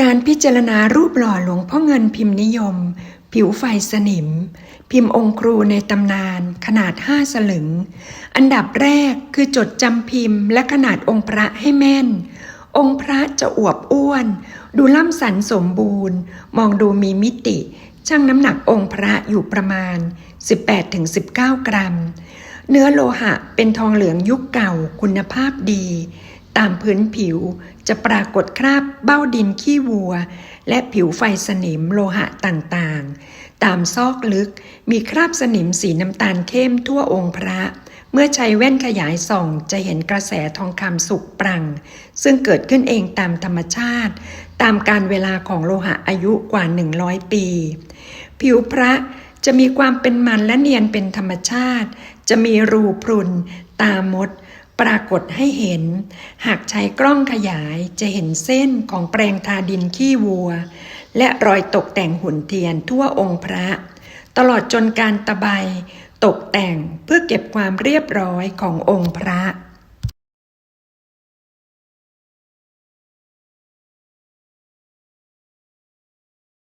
การพิจารณารูปหล่อหลวงพ่อเงินพิมพ์นิยม ผิวไฟสนิม พิมพ์องค์ครูในตำนาน ขนาดห้าสลึง อันดับแรกคือจดจำพิมพ์และขนาดองค์พระให้แม่น องค์พระจะอวบอ้วน ดูล่ำสันสมบูรณ์ มองดูมีมิติชั่งน้ำหนักองค์พระอยู่ประมาณ 18-19 กรัม เนื้อโลหะเป็นทองเหลืองยุคเก่าคุณภาพดี ตามพื้นผิวจะปรากฏคราบเบ้าดินขี้วัว และผิวไฟสนิมโลหะต่างๆ ตามซอกลึกมีคราบสนิมสีน้ำตาลเข้มทั่วองค์พระ เมื่อใช้แว่นขยายส่อง จะเห็นกระแสทองคำสุกปรัง ซึ่งเกิดขึ้นเองตามธรรมชาติ ตามการเวลาของโลหะอายุกว่า 100 ปี ผิวพระจะมีความเป็นมันและเนียนเป็นธรรมชาติ จะมีรูพรุน ตามด ปรากฏให้เห็น หากใช้กล้องขยายจะเห็นเส้นของแปลงทาดินขี้วัว และรอยตกแต่งหุ่นเทียนทั่วองค์พระ ตลอดจนการตะไบตกแต่งเพื่อเก็บความเรียบร้อยขององค์พระ